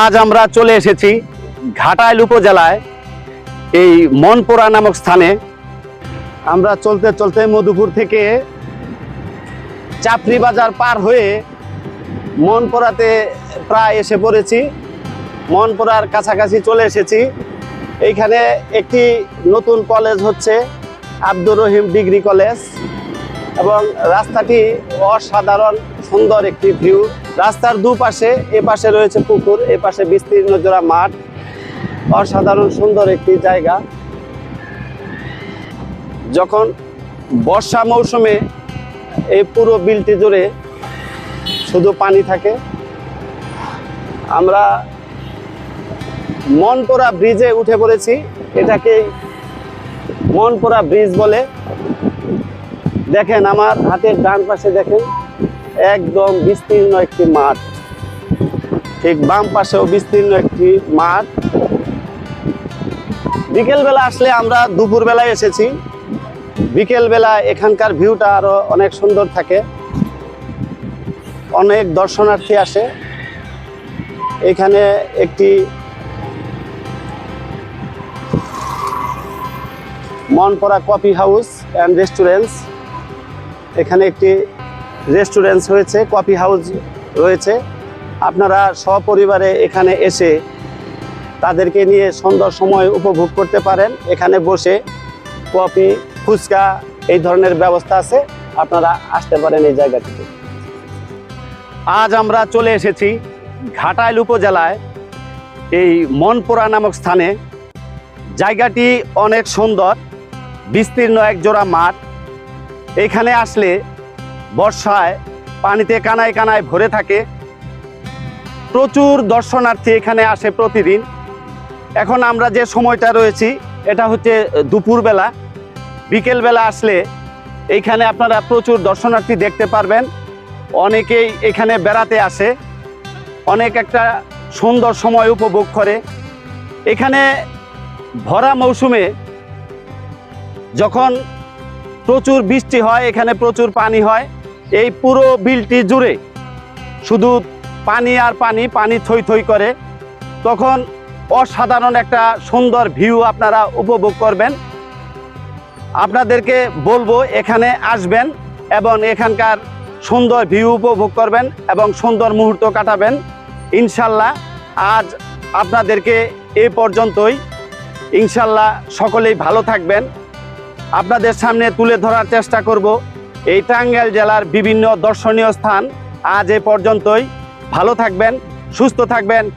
আজ আমরা চলে এসেছি ঘাটাইল উপজেলায়, এই মনপুরা নামক স্থানে। আমরা চলতে চলতে মধুপুর থেকে চাপড়ি বাজার পার হয়ে মনপুরাতে প্রায় এসে পড়েছি। মনপুরার কাছাকাছি চলে এসেছি। এইখানে একটি নতুন কলেজ হচ্ছে আব্দুর রহিম ডিগ্রি কলেজ এবং রাস্তাটি অসাধারণ, সুন্দর একটি ভিউ। রাস্তার দুপাশে এ পাশে রয়েছে পুকুর এ পাশে বিস্তীর্ণ জোড়া মাঠ। অসাধারণ সুন্দর একটি জায়গা। যখন বর্ষা মৌসুমে এই পুরো বিলটি জুড়ে শুধু পানি থাকে, আমরা মনপোরা ব্রিজে উঠে পড়েছি। এটাকে মনপোরা ব্রিজ বলে। দেখেন, আমার হাতের ডান পাশে দেখেন একদম বিস্তীর্ণ একটি মাঠ। ঠিক বাম পাশেও বিস্তীর্ণ একটি মাঠ। বিকেলবেলা আসলে আমরা দুপুরবেলায় এসেছি। বিকেলবেলা এখানকার ভিউটা আরও অনেক সুন্দর থাকে। অনেক দর্শনার্থী আসে। এখানে একটি Monpura coffee house and restaurants. এখানে একটি রেস্টুরেন্টস হয়েছে, কফি হাউস রয়েছে। আপনারা সপরিবারে এখানে এসে তাদেরকে নিয়ে সুন্দর সময় উপভোগ করতে পারেন। এখানে বসে কফি, ফুচকা, এই ধরনের ব্যবস্থা আছে। আপনারা আসতে পারেন এই জায়গাটিতে। আজ আমরা চলে এসেছি ঘাটাইল উপজেলায়, এই মনপুরা নামক স্থানে। জায়গাটি অনেক সুন্দর, বিস্তীর্ণ এক জোড়া মাঠ। এখানে আসলে বর্ষায় পানিতে কানায় কানায় ভরে থাকে। প্রচুর দর্শনার্থী এখানে আসে প্রতিদিন। এখন আমরা যে সময়টা রয়েছি, এটা হচ্ছে দুপুরবেলা। বিকেলবেলা আসলে এইখানে আপনারা প্রচুর দর্শনার্থী দেখতে পারবেন। অনেকেই এখানে বেড়াতে আসে। অনেক একটা সুন্দর সময় উপভোগ করে। এখানে ভরা মৌসুমে যখন প্রচুর বৃষ্টি হয়, এখানে প্রচুর পানি হয় এই পুরো বিলটি জুড়ে শুধু পানি আর পানি পানি থই থই করে, তখন অসাধারণ একটা সুন্দর ভিউ আপনারা উপভোগ করবেন। আপনাদেরকে বলব, এখানে আসবেন এবং এখানকার সুন্দর ভিউ উপভোগ করবেন এবং সুন্দর মুহূর্ত কাটাবেন। ইনশাল্লাহ আজ আপনাদেরকে এ পর্যন্তই। ইনশাল্লাহ সকলেই ভালো থাকবেন। আপনাদের সামনে তুলে ধরার চেষ্টা করব। এই টাঙ্গাইল জেলার বিভিন্ন দর্শনীয় স্থান আজ এ পর্যন্তই। ভালো থাকবেন সুস্থ থাকবেন।